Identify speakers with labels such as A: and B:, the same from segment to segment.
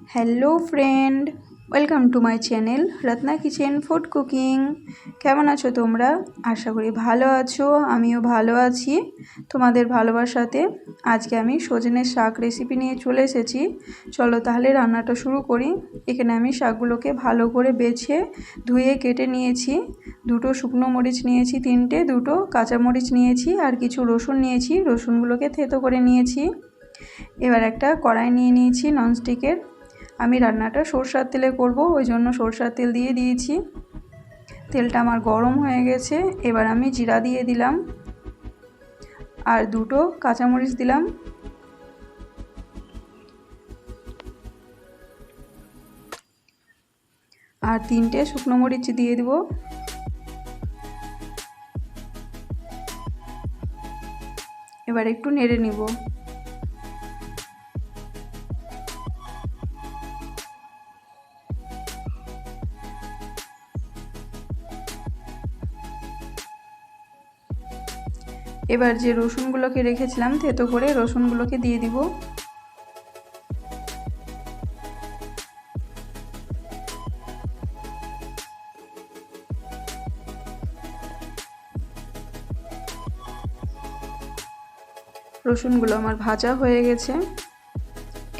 A: Hello friend welcome to my channel Ratna kitchen food cooking কেমন আছো তোমরা? আশা করি ভালো আছো, আমিও ভালো আছি। তোমাদের ভালোবাসাতে আজকে আমি সজনের শাক রেসিপি নিয়ে চলে এসেছি। চলো তাহলে রান্নাটা শুরু করি। এখানে আমি শাকগুলোকে ভালো করে বেছে, ধুয়ে, কেটে নিয়েছি। দুটো শুকনো মরিচ নিয়েছি, তিনটে, দুটো কাঁচা মরিচ নিয়েছি আর কিছু রসুন নিয়েছি। রসুনগুলোকে থেতো করে নিয়েছি। এবার একটা কড়াই নিয়ে নিয়েছি ননস্টিকের আমি রান্নাটা সরষার তেলে করব, ওই জন্য সরষার তেল দিয়ে দিয়েছি। তেলটা আমার গরম হয়ে গেছে, এবার আমি জিরা দিয়ে দিলাম। আর দুটো কাঁচামরিচ দিলাম। আর তিনটে শুকনো মরিচ দিয়ে দেব। এবার একটু নেড়ে নিব। এবার যে রসুনগুলোকে রেখেছিলাম থেতো করে রসুনগুলোকে দিয়ে দিব। রসুনগুলো আমার ভাজা হয়ে গেছে।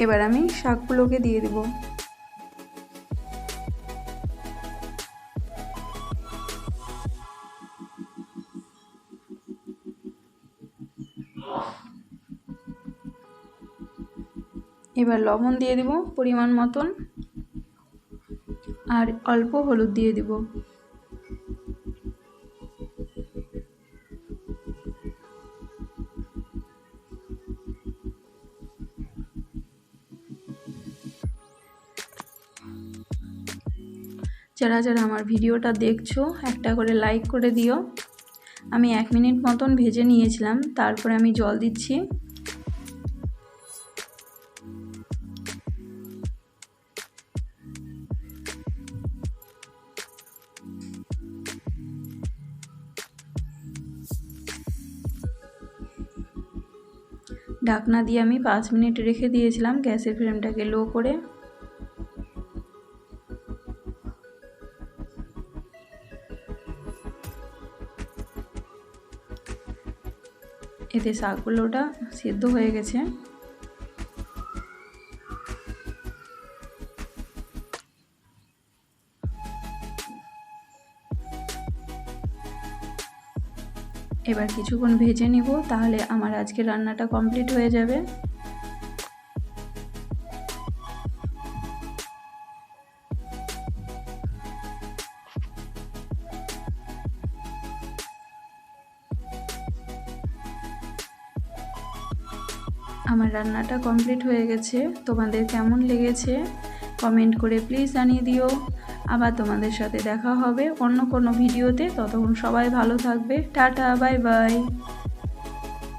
A: এবার আমি শাকগুলোকে দিয়ে দিব। এবার লবণ দিয়ে দিব পরিমাণ মতন আর অল্প হলুদ দিয়ে দিব। যারা যারা আমার ভিডিওটা দেখছ, একটা করে লাইক করে দিও। আমি এক মিনিট মতন ভেজে নিয়েছিলাম, তারপরে আমি জল দিচ্ছি। ঢাকনা দিয়ে আমি পাঁচ মিনিট রেখে দিয়েছিলাম, গ্যাসের ফ্লেমটাকে লো করে। এতে শাকগুলোটা সিদ্ধ হয়ে গেছে। এবার কিছুক্ষণ ভেজে নিব, তাহলে আমার আজকে রান্নাটা কমপ্লিট হয়ে যাবে। আমার রান্নাটা কমপ্লিট হয়ে গেছে। তোমাদের কেমন লেগেছে? কমেন্ট করে প্লিজ জানিয়ে দিও। আবার তোমাদের সাথে দেখা হবে অন্য কোনো ভিডিওতে ততক্ষণ সবাই ভালো থাকবে। Tata bye bye